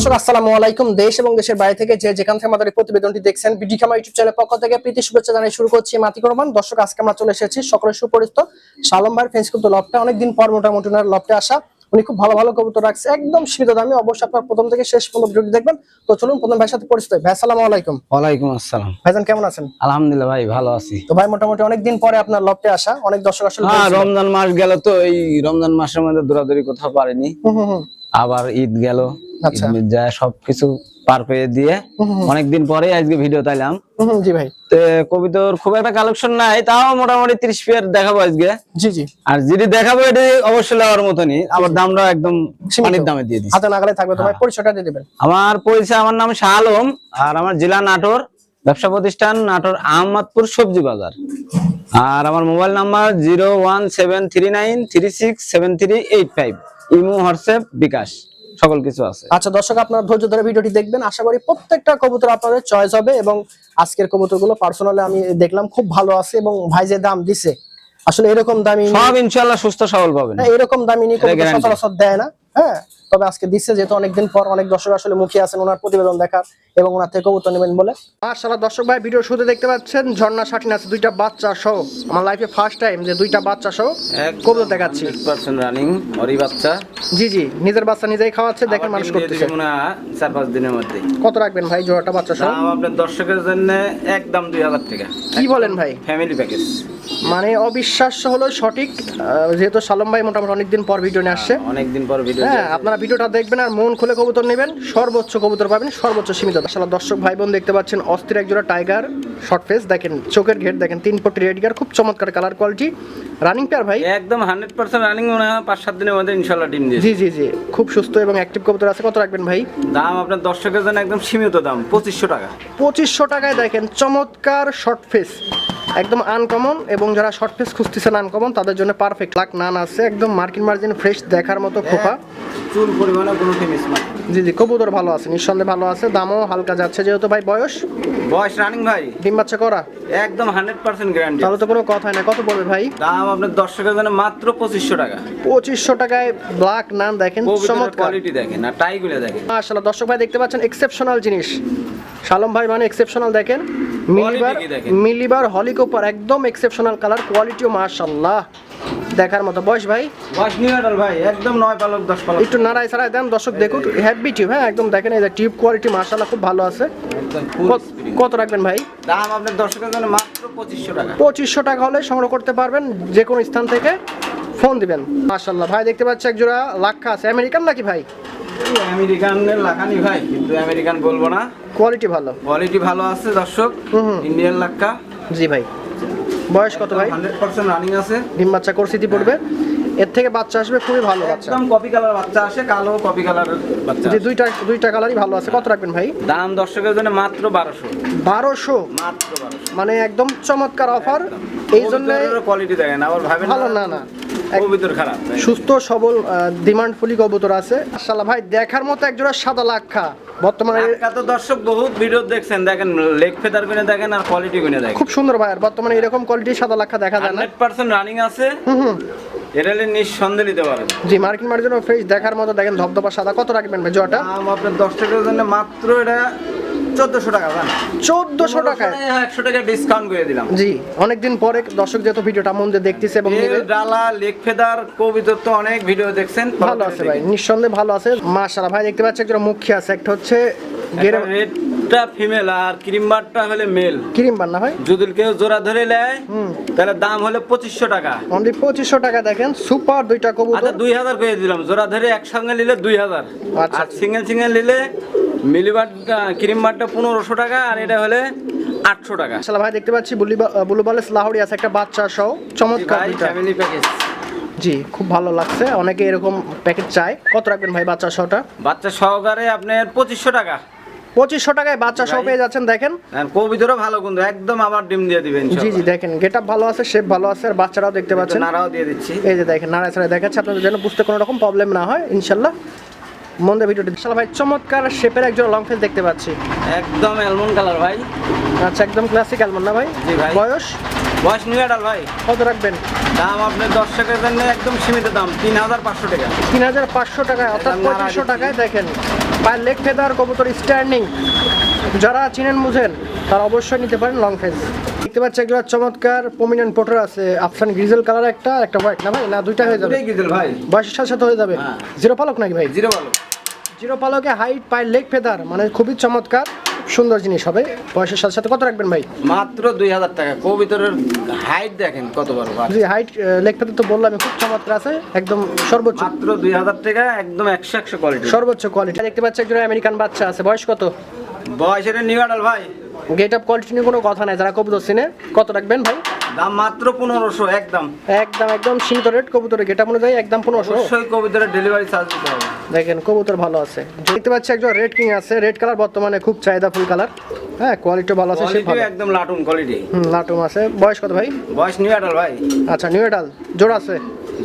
দর্শক আসসালামু আলাইকুম। দেশ এবং দেশের বাইরে থেকে যে যেখান থেকে আমাদের প্রতিবেদনটি দেখছেন বিডি খামা ইউটিউব চ্যানেলের পক্ষ থেকে প্রীতি শুভেচ্ছা জানিয়ে শুরু করছি মাতিক রহমান। দর্শক আজকে আমরা চলে এসেছি সকলের সুপরিচিত শালম ভাইয়ের ফেন্স কিন্তু লফটে। অনেকদিন পর মোটামুটি ওনার লফটে আসা। উনি খুব ভালো ভালো কবুতর রাখছে একদম সীমিত দামে। অবশ্যই আপনার প্রথম থেকে শেষ পর্যন্ত ভিডিওটি দেখবেন। তো চলুন প্রথম ভাইয়ের সাথে পরিচিত ভাই আসসালামু আলাইকুম। ওয়ালাইকুম আসসালাম। ভাইজান কেমন আছেন? আলহামদুলিল্লাহ ভাই ভালো আছি। তো ভাই মোটামুটি অনেকদিন পরে আপনার লফটে আসা। অনেক দর্শক আসলে হ্যাঁ রমজান মাস গেল তো এই রমজান মাসের মধ্যে দৌড়াদৌড়ি কোথাও পারেনি। আবার ঈদ গেল। যা সবকিছু পার করে দিয়ে অনেকদিন পরে আজকে ভিডিও তাইলাম। জি ভাই। তো কবিতর খুব একটা কালেকশন নাই তাও মোটামুটি ত্রিশ পেয়ার দেখাবো আজকে। জি জি। আর যদি দেখাবো এটি অবশ্যই নেওয়ার মতনই আবার দামটা একদম সীমিত। পানির দামে দিয়ে দিচ্ছি। হাতে নাগালে থাকবে তো ভাই পরিচয়টা দিয়ে দিবেন। আমার পরিচয় আমার নাম শাহ আলম আর আমার জেলা নাটোর ব্যবসা প্রতিষ্ঠান নাটোর আহমদপুর সবজি বাজার। আর আমার mobile number zero one seven three nine three six seven three eight five. Imo WhatsApp bKash. সকল কিছু আছে। আচ্ছা দর্শক আপনারা ধৈর্য ধরে ভিডিওটি দেখবেন। আশা করি প্রত্যেকটা কবুতর আপনাদের চয়েস হবে এবং আজকের কবুতরগুলো পার্সোনালি আমি দেখলাম খুব ভালো আছে এবং ভাই যে দাম দিছে আসলে এরকম দামি সব ইনশাআল্লাহ সুস্থ সবল পাবেন। এরকম দামি নিয়ে কবুতর সচরাচর দেয় না। হ্যাঁ তবে আজকে দিচ্ছে যেহেতু অনেকদিন পর অনেক দর্শক আসলে মুখিয়ে আছেন ওনার প্রতিবেদন দেখার এবং ওনার থেকে কবুতর নেবেন বলে। মাশাআল্লাহ দর্শক ভাই ভিডিও শুরুতে দেখতে পাচ্ছেন ঝর্ণা শাটিন আছে দুইটা বাচ্চা সহ। আমার লাইফে ফার্স্ট টাইম যে দুইটা বাচ্চা সহ কবুতর দেখাচ্ছি। রানিং ওরই বাচ্চা। জি জি নিজের বাচ্চা নিজেই খাওয়াচ্ছে দেখেন মানুষ করতেছে। মনে চার পাঁচ দিনের মধ্যে। কত রাখবেন ভাই জোড়াটা বাচ্চা সহ? দাম আপনার দর্শকের জন্য একদম দুই হাজার টাকা। কি বলেন ভাই? ফ্যামিলি প্যাকেজ মানে অবিশ্বাস্য হলো সঠিক আহ, যেহেতু সালম ভাই মোটামুটি অনেকদিন পর ভিডিও নিয়ে আসছে। অনেকদিন পর ভিডিও হ্যাঁ আপনারা ভিডিওটা দেখবেন আর মন খুলে কবুতর নেবেন। সর্বোচ্চ কবুতর পাবেন সর্বোচ্চ সীমিত। আসলে দর্শক ভাই বোন দেখতে পাচ্ছেন অস্থির একজোড়া টাইগার শর্ট ফেস দেখেন চোখের ঘের দেখেন তিন পটি রেড গিয়ার খুব চমৎকার কালার কোয়ালিটি রানিং পেয়ার ভাই? একদম হান্ড্রেড পার্সেন্ট রানিং মনে হয় পাঁচ সাত দিনের মধ্যে ইনশাল্লাহ ডিম দিয়ে জি জি জি খুব সুস্থ এবং অ্যাক্টিভ কবুতর আছে। কত রাখবেন ভাই? দাম আপনার দর্শকের জন্য একদম সীমিত দাম পঁচিশশো টাকা। পঁচিশশো টাকায় দেখেন চমৎকার শর্ট ফেস একদম আনকমন এবং যারা শর্ট পিস খুঁজতেছেন আনকমন তাদের জন্য পারফেক্ট লাক নান আছে একদম মার্কিন মার্জিন ফ্রেশ দেখার মতো খোপা। চুল পরিমাণে কোনো মিস না। জি জি কবুতর ভালো আছে নিঃসন্দেহে ভালো আছে দামও হালকা যাচ্ছে যেহেতু ভাই বয়স? বয়স রানিং ভাই। ডিম বাচ্চা করা? একদম হান্ড্রেড পার্সেন্ট গ্যারান্টি তাহলে তো কোনো কথাই না কত পড়বে ভাই? দাম আপনার দর্শকের জন্য মাত্র পঁচিশশো টাকা। পঁচিশশো টাকায় ব্ল্যাক নান দেখেন চমৎকার। কোয়ালিটি দেখেন আর টাইগুলো দেখেন। মাশাআল্লাহ দর্শক ভাই দেখতে পাচ্ছেন এক্সেপশনাল জিনিস। শালম ভাই মানে এক্সেপশনাল দেখেন। মিলিবার মিলিবার হলিকোপার একদম এক্সেপশনাল কালার কোয়ালিটিও মাশাআল্লাহ। দেখার মতো। বয়স ভাই? বয়স নিউ অ্যাডাল ভাই একদম নয় পালক দশ পালক। একটু নাড়াই ছাড়াই দেন দর্শক দেখুন হ্যাপি টিউব হ্যাঁ একদম দেখেন এই যে টিউব কোয়ালিটি মাশাআল্লাহ খুব ভালো আছে। কত- রাখবেন ভাই? দাম আপনার দর্শকের জন্য মাত্র পঁচিশশো টাকা। পঁচিশশো টাকা হলে সংগ্রহ করতে পারবেন যে কোনো স্থান থেকে ফোন দিবেন। মাশাল্লাহ ভাই দেখতে পাচ্ছি একজোড়া লাক্ষা আছে। আমেরিকান নাকি ভাই? আমেরিকানের লাখানি ভাই কিন্তু আমেরিকান বলব না। কোয়ালিটি ভালো। কোয়ালিটি ভালো আছে দর্শক। ইন্ডিয়ান লাক্কা জি ভাই। বয়স কত ভাই? হান্ড্রেড পার্সেন্ট রানিং আছে। ডিম বাচ্চা কোর্সিটি পড়বে। এর থেকে বাচ্চা আসবে খুবই ভালো বাচ্চা। একদম কপি কালার বাচ্চা আসে কালো কপি কালার বাচ্চা যে দুইটা দুইটা কালারই ভালো আছে। কত রাখবেন ভাই? দাম দর্শকের জন্য মাত্র বারোশো। বারোশো? মাত্র বারোশো। মানে একদম চমৎকার অফার। এই জন্য কোয়ালিটি দেখেন আবার ভাবেন ভালো না না খারাপ সুস্থ সবল ডিমান্ড ফুলি কবুতর আছে। মাশাল্লাহ ভাই দেখার মতো একজোড়া সাদা লাক্ষা। বর্তমানে লাক্কা তো দর্শক বহুত ভিডিও দেখছেন দেখেন লেগ ফেদার গুনে দেখেন আর কোয়ালিটি গুনে দেখেন। খুব সুন্দর ভাই আর বর্তমানে এরকম কোয়ালিটি সাদা লাক্ষা দেখা যায় না। হান্ড্রেড পার্সেন্ট রানিং আছে। হুম। এটা হলে নিঃসন্দেহে নিতে পারেন। জি মার্কিন মার্জিন ফ্রেশ দেখার মতো দেখেন ধবধবা সাদা। কত রাখবেন ভাই জটা দাম আপনার দশ টাকার জন্য মাত্র এটা চোদ্দশো টাকা চোদ্দশো টাকায় একশো টাকা ডিসকাউন্ট করে দিলাম। জি অনেকদিন পরে দর্শক যেহেতু ভিডিওটা মন দিয়ে দেখতেছে এবং ডালা লেগ ফেদার কবিতর তো অনেক ভিডিও দেখছেন ভালো আছে ভাই নিঃসন্দেহে ভালো আছে। মাশাআল্লাহ ভাই দেখতে পাচ্ছি একটা মুখী আছে একটা হচ্ছে গেরে রেডটা ফিমেল আর ক্রিমবারটা হলে মেল ক্রিম বান্না ভাই? যদি কেউ জোড়া ধরে নেয় তাহলে দাম হলে পঁচিশশো টাকা। অনলি পঁচিশশো টাকা দেখেন সুপার দুইটা আচ্ছা কবুতর দুই হাজার করে দিলাম। জোড়া ধরে একসঙ্গে নিলে দুই হাজার। আচ্ছা। আর সিঙ্গেল সিঙ্গেল নিলে মিলিবারটা ক্রিমবারটা পনেরোশো টাকা আর এটা হলে আটশো টাকা। মাশাআল্লাহ ভাই দেখতে পাচ্ছি বুলি বুলু বালেস লাহোরি আছে একটা বাচ্চা সহ। চমৎকার ফ্যামিলি প্যাকেজ জি খুব ভালো লাগছে। অনেকে এরকম প্যাকেট চায়। কত রাখবেন ভাই বাচ্চা সহটা? বাচ্চা সহকারে আপনার পঁচিশশো টাকা। পঁচিশশো টাকায় বাচ্চা সহ পেয়ে যাচ্ছেন দেখেন। আর কবিতরও ভালো কিন্তু একদম আবার ডিম দিয়ে দিবেন জি জি দেখেন গেট ভালো আছে শেপ ভালো আছে আর বাচ্চারাও দেখতে পাচ্ছেন। নাড়াও দিয়ে দিচ্ছি। এই যে দেখেন নাড়ায় ছাড়াই দেখাচ্ছে আপনাদের যেন বুঝতে কোনো রকম প্রবলেম না হয় ইনশাল্লাহ। মন্দে ভিডিওটি বিশাল ভাই চমৎকার শেপের একজন লং ফেস দেখতে পাচ্ছি। একদম অ্যালমন্ড কালার ভাই। আচ্ছা একদম ক্লাসিক অ্যালমন্ড না ভাই? জি ভাই। বয়স? বয়স নিউ অ্যাডাল ভাই। কত রাখবেন? দাম আপনার দর্শকের জন্য একদম সীমিত দাম তিন হাজার পাঁচশো টাকা। তিন হাজার পাঁচশো টাকায় অর্থাৎ পঁচিশশো টাকায় দেখেন। পায়ের লেগ ফেদার কবুতর স্ট্যান্ডিং যারা চিনেন বুঝেন তারা অবশ্যই নিতে পারেন লং ফেস দেখতে পাচ্ছি একটা চমৎকার প্রমিনেন্ট পোটার আছে আফসান গ্রিজেল কালার একটা একটা হোয়াইট না ভাই? না দুইটা হয়ে যাবে। গ্রিজেল ভাই। বয়সের সাথে সাথে হয়ে যাবে। হ্যাঁ। জিরো পালক নাকি ভাই? জিরো পালক জিরো পালকে হাইট পায়ের লেগ ফেদার মানে খুবই চমৎকার। সুন্দর জিনিস হবে। বয়সের সাথে সাথে কত রাখবেন ভাই? মাত্র দুই হাজার টাকা। কবিতরের হাইট দেখেন কত বড় জি হাইট লেখটাতে তো বললাম খুব চমৎকার আছে একদম সর্বোচ্চ। মাত্র দুই হাজার টাকা একদম একশো একশো কোয়ালিটি সর্বোচ্চ কোয়ালিটি দেখতে পাচ্ছি একজন আমেরিকান বাচ্চা আছে। বয়স কত? বয়সের নিউ আডাল ভাই। গেট আপ কোয়ালিটি নিয়ে কোনো কথা নাই। যারা কবুতর সিনে কত রাখবেন ভাই? দাম মাত্র পনেরোশো একদম। একদম একদম সীমিত রেট কবুতরের গেট। অনুযায়ী একদম পনেরোশো। অবশ্যই কবিতরের ডেলিভারি চার্জ দিতে হবে। দেখেন কবুতর ভালো আছে। দেখতে পাচ্ছি একজন রেড কিং আছে। রেড কালার বর্তমানে খুব চাহিদা ফুল কালার হ্যাঁ কোয়ালিটি ভালো আছে কোয়ালিটি একদম লাটুন কোয়ালিটি হুম লাটুম আছে। বয়স কত ভাই? বয়স নিউ আডাল ভাই। আচ্ছা নিউ এডাল জোড়া আছে?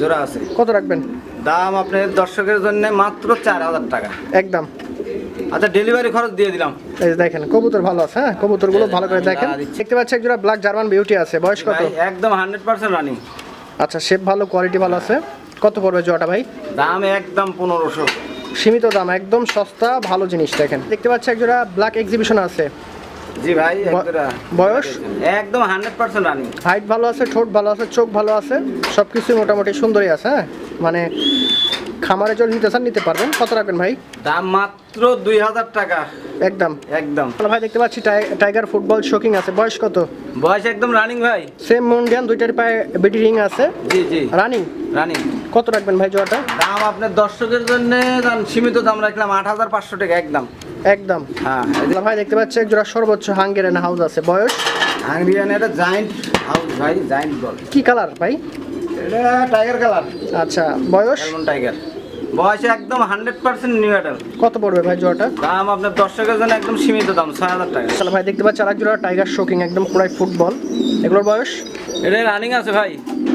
জোড়া আছে। কত রাখবেন? দাম আপনার দর্শকের জন্য মাত্র চার হাজার টাকা। একদম। আচ্ছা ডেলিভারি খরচ দিয়ে দিলাম। এই যে দেখেন কবুতর ভালো আছে হ্যাঁ? কবুতরগুলো ভালো করে দেখেন। দেখতে পাচ্ছি একজোড়া ব্ল্যাক জার্মান বিউটি আছে। বয়স কত? একদম হান্ড্রেড পার্সেন্ট রানিং আচ্ছা শেপ ভালো কোয়ালিটি ভালো আছে। কত পড়বে জোড়াটা ভাই? দাম একদম পনেরোশো। সীমিত দাম একদম সস্তা ভালো জিনিস দেখেন। দেখতে পাচ্ছি একজোড়া ব্ল্যাক এক্সিবিশন আছে। জি ভাই বয়স? একদম হান্ড্রেড পার্সেন্ট রানিং হাইট ভালো আছে ঠোঁট ভালো আছে চোখ ভালো আছে সব কিছুই মোটামুটি সুন্দরই আছে হ্যাঁ? মানে খামারে জল নিতে চান নিতে পারবেন? কত রাখবেন ভাই? দাম মাত্র দুই হাজার টাকা। একদম। একদম। তাহলে ভাই দেখতে পাচ্ছি টাই- টাইগার ফুটবল শোকিং আছে। বয়স কত? বয়স একদম রানিং ভাই। সেম মুন্ডিয়ান দুইটার পায়ে বেটি রিং আছে। জি জি। রানিং? রানিং। কত রাখবেন ভাই জোড়াটা? দাম আপনার দর্শকের জন্য দাম সীমিত দাম রাখলাম আট হাজার পাঁচশো টাকা একদম। একদম। হ্যাঁ ভাই দেখতে পাচ্ছি এক জোড়া সর্বোচ্চ হাঙ্গেরিয়ান হাউস আছে। বয়স? হাঙ্গরিয়ান এটা জায়েন্ট হাউস ভাই জায়েন্ট বল। কি কালার ভাই? এটা টাইগার কালার। আচ্ছা বয়স? টাইগার বয়স একদম হান্ড্রেড পার্সেন্ট নিউ অ্যাডাল কত পড়বে ভাই জোড়াটা? দাম আপনার দর্শকের জন্য একদম সীমিত দাম ছয় হাজার টাকা। তাহলে ভাই দেখতে পাচ্ছি আরেক জোড়া টাইগার শোকিং একদম পুরাই ফুটবল। এগুলোর বয়স? এটা রানিং আছে ভাই।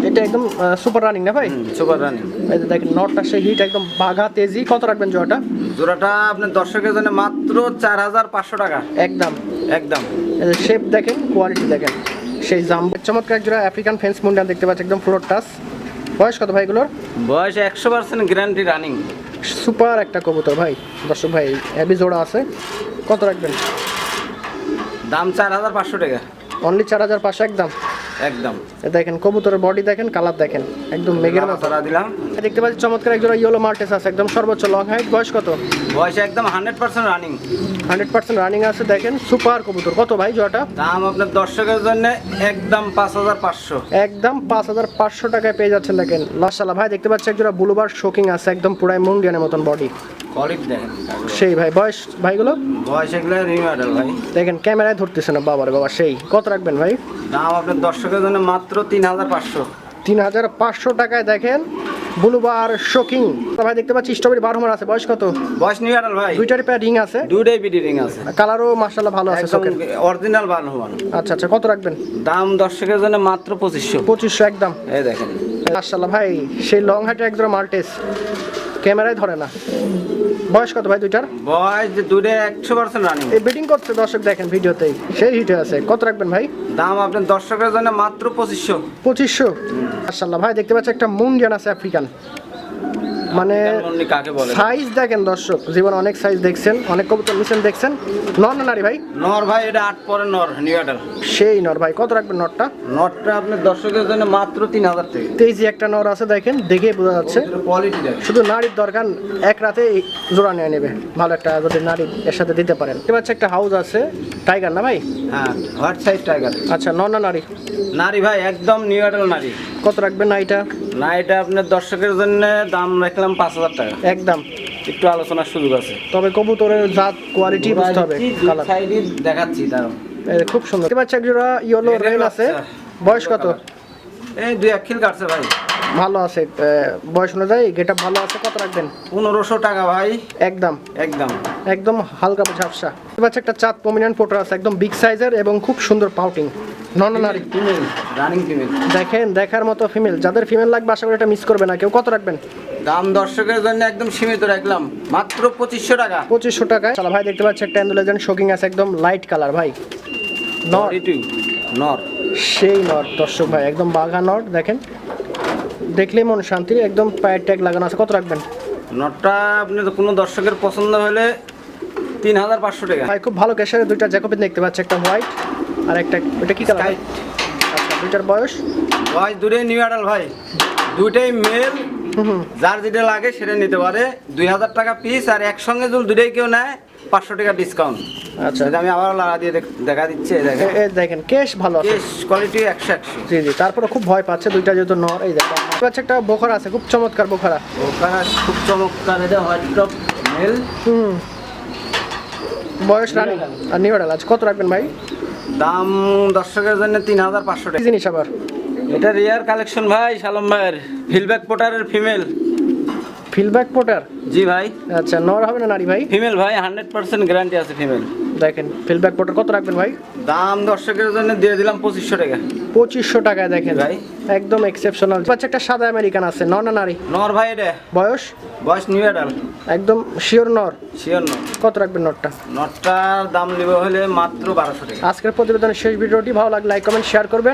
এটা একদম সুপার রানিং না ভাই? সুপার রানিং এই দেখেন নটটা সেই হিট একদম বাঘা তেজি। কত রাখবেন জোড়াটা? জোড়াটা আপনার দর্শকের জন্য মাত্র চার হাজার পাঁচশো টাকা। একদম। একদম। শেপ দেখেন কোয়ালিটি দেখেন। সেই জাম চমৎকার এক জোড়া আফ্রিকান ফেন্স মুন্ডান দেখতে পাচ্ছি একদম ফ্লোর টাচ বয়স কত ভাই এগুলোর? বয়স একশো পার্সেন্ট গ্যারান্টি রানিং সুপার একটা কবুতর ভাই। দর্শক ভাই হ্যাভি জোড়া আছে। কত রাখবেন? দাম চার হাজার পাঁচশো টাকা। অনলি চার হাজার পাঁচশো একদম। একদম। দেখেন কবুতরের বডি দেখেন কালার দেখেন একদম মেঘের মতো। দিলাম। দেখতে পাচ্ছি চমৎকার এক জোড়া ইয়েলো মার্টেস আছে একদম সর্বোচ্চ লং হাইট বয়স কত? বয়স একদম hundred percent running hundred percent running আছে দেখেন সুপার কবুতর। কত ভাই জোড়াটা? দাম আপনার দর্শকের জন্য একদম পাঁচ হাজার পাঁচশো। একদম পাঁচ হাজার পাঁচশো টাকায় পেয়ে যাচ্ছেন দেখেন। মাশাল্লাহ ভাই দেখতে পাচ্ছি একজোড়া বুলুবার শোকিং আছে একদম পুরাই মুন্ডিয়ানের মতন বডি কোয়ালিটি দেখেন। সেই ভাই বয়স ভাইগুলো? বয়স এগুলো নিউ ভাই। দেখেন ক্যামেরায় ধরতেছে না বাবারে বাবা সেই। কত রাখবেন ভাই? দাম আপনার দর্শকের জন্য মাত্র তিন হাজার পাঁচশো। তিন হাজার পাঁচশো টাকায় দেখেন বুলুবার শোকিং ভাই দেখতে পাচ্ছি স্ট্রবেরি বারোমার আছে। বয়স কত? বয়স নিউ মডেল ভাই। দুইটার প্যার রিং আছে। দুইটাই বিডি রিং আছে। কালারও মাশাল্লাহ ভালো আছে একদম অরিজিনাল বাল হওয়ান আচ্ছা আচ্ছা কত রাখবেন? দাম দর্শকের জন্য মাত্র পঁচিশশো। পঁচিশশো একদম। এই দেখেন। মাশাল্লাহ ভাই সেই লং হাইটে একদম মাল্টেস। ক্যামেরায় ধরে না। বয়স কত ভাই দুইটার? বয়স যে দুইটাই একশো পার্সেন্ট রানিং এই বেটিং করছে দর্শক দেখেন ভিডিওতেই সেই হিটে আছে। কত রাখবেন ভাই? দাম আপনার দর্শকের জন্য মাত্র পঁচিশশো। পঁচিশশো। মার্শাল্লাহ ভাই দেখতে পাচ্ছি একটা মুন্ডিয়ান আছে আফ্রিকান। মানে সাইজ দেখেন দর্শক জীবন অনেক সাইজ দেখছেন অনেক কবুতর নিছেন দেখছেন। নর না নারী ভাই? নর ভাই এটা আট পরে নর নিউ মডেল সেই নর ভাই কত রাখবেন নরটা? নটটা আপনার দর্শকের জন্য মাত্র তিন হাজার টাকা। তেজি একটা নর আছে দেখেন দেখে বোঝা যাচ্ছে। কোয়ালিটি শুধু নারীর দরকার এক রাতে জোড়া নিয়ে নেবে। ভালো একটা যদি নারী এর সাথে দিতে পারেন। এবার হচ্ছে একটা হাউস আছে টাইগার না ভাই? হ্যাঁ হোয়াট সাইজ টাইগার আচ্ছা নর না নারী? নারী ভাই একদম নিউ নারী। কত রাখবেন না এটা না এটা আপনার দর্শকের জন্য দাম রাখলাম পাঁচ হাজার টাকা। একদম। একটু আলোচনার সুযোগ আছে। তবে কবুতরের জাত কোয়ালিটি বুঝতে হবে সাইডে দেখাচ্ছি দাঁড়াও। খুব সুন্দর। দেখতে পাচ্ছি একজোড়া ইয়েলো রেল আছে। বয়স কত? এই দুই এক খিল কাটছে ভাই। ভালো আছে বয়স অনুযায়ী গেটা ভালো আছে কত রাখবেন? পনেরোশো টাকা ভাই। একদম। একদম। একদম হালকা ঝাপসা। পাচ্ছি একটা চাঁদ প্রমিনেন্ট পোটার আছে একদম বিগ সাইজের এবং খুব সুন্দর পাউটিং নন নারী ফিমেল রানিং ফিমেল দেখেন দেখার মতো ফিমেল যাদের ফিমেল লাগবে আশা করি এটা মিস করবে না। কেউ কত রাখবেন? দাম দর্শকের জন্য একদম সীমিত রাখলাম। মাত্র পঁচিশশো টাকা। পঁচিশশো টাকায়। চালা ভাই দেখতে পাচ্ছি একটা অ্যান্ডুলেজেন শোকিং আছে একদম লাইট কালার ভাই। নর। নর। সেই নট দর্শক ভাই একদম বাঘা নট দেখেন। দেখলেই মন শান্তি একদম পায়ের ট্যাগ লাগানো আছে। কত রাখবেন? নটটা আপনি কোনো দর্শকের পছন্দ হলে তিন হাজার পাঁচশো টাকা। ভাই খুব ভালো ক্যাশারে দুইটা জ্যাকোবিন দেখতে পাচ্ছি একটা হোয়াইট আর একটা এটা কি কালার আচ্ছা দুইটার বয়স? ভাই দুটোই নিউ অ্যাডাল ভাই। দুইটাই মেল যার যেটা লাগে সেটা নিতে পারে। দুই হাজার টাকা পিস আর একসঙ্গে যদি দুটোই কেউ নেয় পাঁচশো টাকা ডিসকাউন্ট আচ্ছা। আমি আবার লাগা দিয়ে দেখা দিচ্ছি দেখেন। দেখেন কেশ ভালো কেস কোয়ালিটি একশো একশো। জি জি তারপরে খুব ভয় পাচ্ছে দুইটা যেহেতু নর এই দেখো দেখতে একটা বোখরা আছে খুব চমৎকার বোখরা। ওখানে খুব চমৎকার এটা হোয়াইট টপ মেল হুম। বয়স রানি আর নিউডাল আজ কত রাখবেন ভাই? দাম দর্শকের জন্য তিন হাজার পাঁচশো টাকা। জিনিস আবার? এটা রিয়ার কালেকশন ভাই সালম ভাইয়ের। ফিলব্যাক পোটারের ফিমেল ফিলব্যাক পোটার জি ভাই। আচ্ছা নর হবে না নারী ভাই? ফিমেল ভাই হান্ড্রেড পার্সেন্ট গ্যারান্টি আছে ফিমেল দেখেন ফিলব্যাক পোটার কত রাখবেন ভাই? দাম দর্শকের জন্য দিয়ে দিলাম পঁচিশশো টাকা। পঁচিশশো টাকায় দেখেন। ভাই। একদম এক্সেপশনাল পাচ্ছে একটা সাদা আমেরিকান আছে নর না নারী? নর ভাই এটা। বয়স? বয়স নিউ অ্যাডাল একদম শিওর নর। শিওর নর। কত রাখবেন নটটা নটটার দাম নেবে হলে মাত্র বারোশো টাকা। আজকের প্রতিবেদনের শেষ ভিডিওটি ভালো লাগলে লাইক কমেন্ট শেয়ার করবেন।